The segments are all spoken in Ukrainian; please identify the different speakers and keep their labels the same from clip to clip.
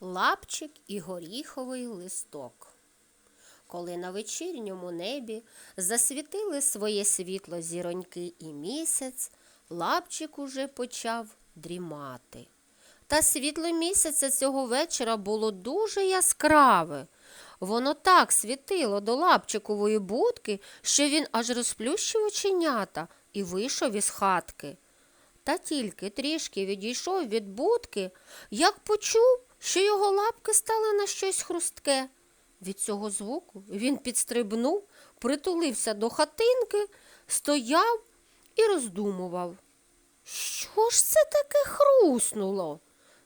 Speaker 1: Лапчик і горіховий листок. Коли на вечірньому небі засвітили своє світло зіроньки і місяць, лапчик уже почав дрімати. Та світло місяця цього вечора було дуже яскраве. Воно так світило до лапчикової будки, що він аж розплющив оченята і вийшов із хатки. Та тільки трішки відійшов від будки, як почув, що його лапки стали на щось хрустке. Від цього звуку він підстрибнув, притулився до хатинки, стояв і роздумував. Що ж це таке хруснуло?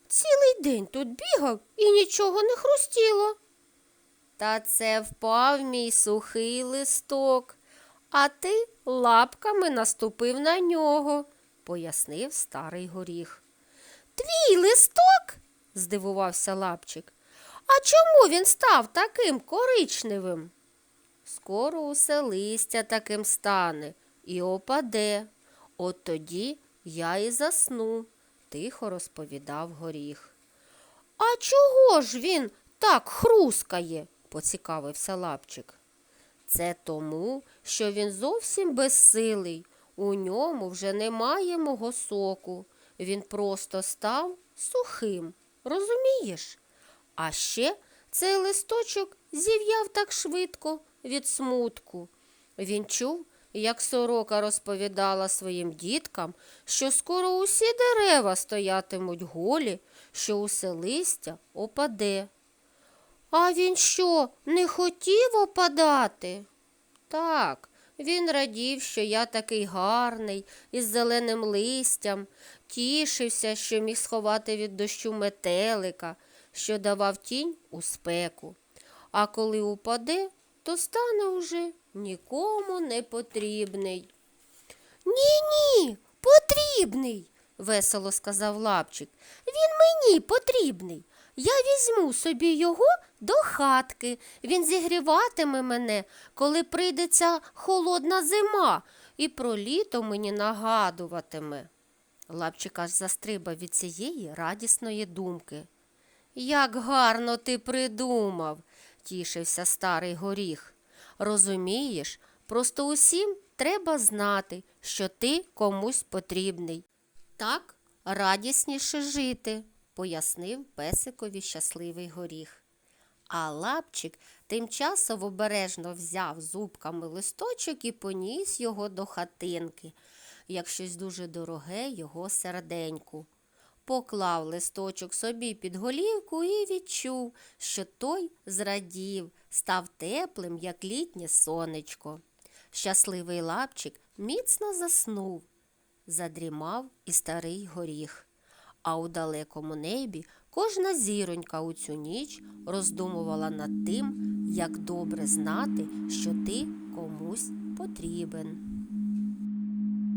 Speaker 1: Цілий день тут бігав і нічого не хрустіло. Та це впав мій сухий листок, а ти лапками наступив на нього, пояснив старий горіх. Твій листок? Здивувався лапчик. А чому він став таким коричневим? Скоро усе листя таким стане і опаде. От тоді я і засну, тихо розповідав горіх. А чого ж він так хрускає? поцікавився лапчик. Це тому, що він зовсім безсилий. У ньому вже немає мого соку. Він просто став сухим. Розумієш? А ще цей листочок зів'яв так швидко від смутку. Він чув, як сорока розповідала своїм діткам, що скоро усі дерева стоятимуть голі, що усе листя опаде. А він що, не хотів опадати? Так, він радів, що я такий гарний, із зеленим листям, тішився, що міг сховати від дощу метелика, що давав тінь у спеку. А коли упаде, то стане уже нікому не потрібний. Ні, ні, потрібний, весело сказав лапчик. Він мені потрібний. Я візьму собі його до хатки. Він зігріватиме мене, коли прийде ця холодна зима, і про літо мені нагадуватиме. Лапчик аж застрибав від цієї радісної думки. Як гарно ти придумав, тішився старий горіх. Розумієш, просто усім треба знати, що ти комусь потрібний. Так радісніше жити, пояснив песикові щасливий горіх. А лапчик тим часом обережно взяв зубками листочок і поніс його до хатинки, як щось дуже дороге його серденьку. Поклав листочок собі під голівку і відчув, що той зрадів, став теплим, як літнє сонечко. Щасливий лапчик міцно заснув, задрімав і старий горіх. А у далекому небі кожна зіронька у цю ніч роздумувала над тим, як добре знати, що ти комусь потрібен.